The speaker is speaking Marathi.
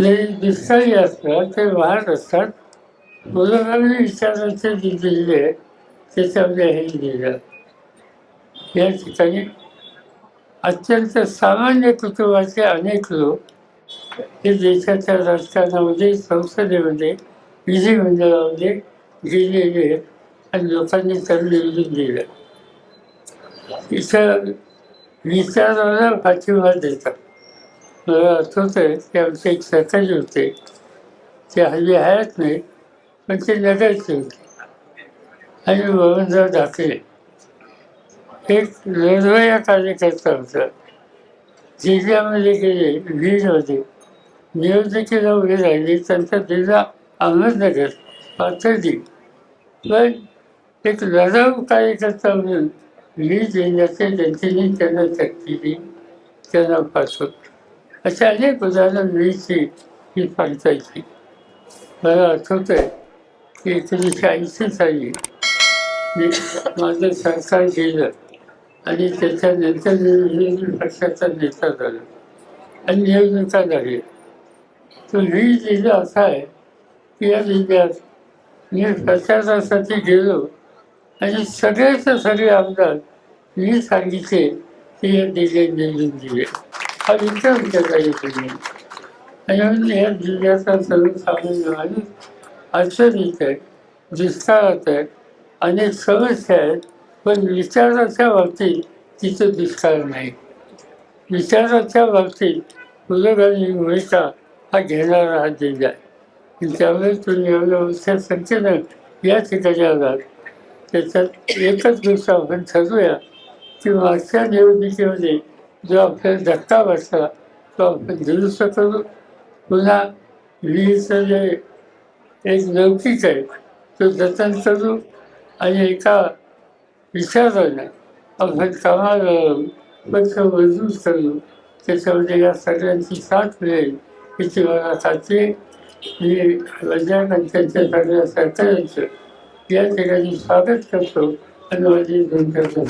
जे दुष्काळी असतात ते वाहत असतात. मुलांनी विचाराचे जे दिले ते त्याच्यामध्ये हे लिहिलं या ठिकाणी अत्यंत सामान्य कुटुंबाचे अनेक लोक हे देशाच्या राजकारणामध्ये संसदेमध्ये विधिमंडळामध्ये गेलेले आहेत आणि लोकांनी त्यांना निवडून दिलं. इथं विचाराला पाठिंबा देतात. मला आठवत आहे की आमचे एक सहकारी होते. ते हल्ली आहेत नाही पण ते लढायचे होते. आणि बबनराव ढाकळे एक निर्भया म्हणजे कार्यकर्ता होता. जिल्ह्यामध्ये गेले बीडमध्ये निवडणुकीला उभे राहिले त्यांचा जिल्हा अहमदनगर पाथर्डी पण एक लढाऊ कार्यकर्ता म्हणून बीड जिल्ह्याचे जनतेने त्यांना शक्ती दिली त्यांना पाठवतो अशा अनेक उदाहरण मिळते ही सांगता येते मला आठवत आहे की एकोणीसशे ऐंशी साली मी माझं सरकार गेलं आणि त्याच्यानंतर मी विरोधी पक्षाचा नेता झालो आणि निवडणुका झाली तो वीज जिल्हा असा आहे की या जिल्ह्यात मी प्रचारासाठी गेलो आणि सगळेचे सगळे आमदार मी सांगितले की या जिल्ह्यात निवडून दिले हा विचार केला येतो मी आणि म्हणून या जिल्ह्याचा सर्वसामान्य माणूस आहे दुष्काळात आहे अनेक समस्या आहेत पण विचाराच्या बाबतीत तिथं दुष्काळ नाही. विचाराच्या बाबतीत पुरोगामी भूमिका हा घेणारा हा जिल्हा आहे. त्यामुळे तुम्ही एवढ्या मोठ्या संख्येनं या ठिकाणी आलात. त्याच्यात एकच गोष्ट आपण ठरवूया की मागच्या निवडणुकीमध्ये जो आपल्याला धक्का बसला तो आपण दुरुस्त करू पुन्हा वीजचं जे एक लौकिक आहे तो जतन करू आणि एका विचारानं आपण कामाला पक्ष मजबूत करू. त्याच्यामध्ये या सगळ्यांची साथ मिळेल याची मला खात्री मी रजनीकांतच्या सगळ्या सरकारांचं या ठिकाणी स्वागत करतो. आणि माझी दोन करतो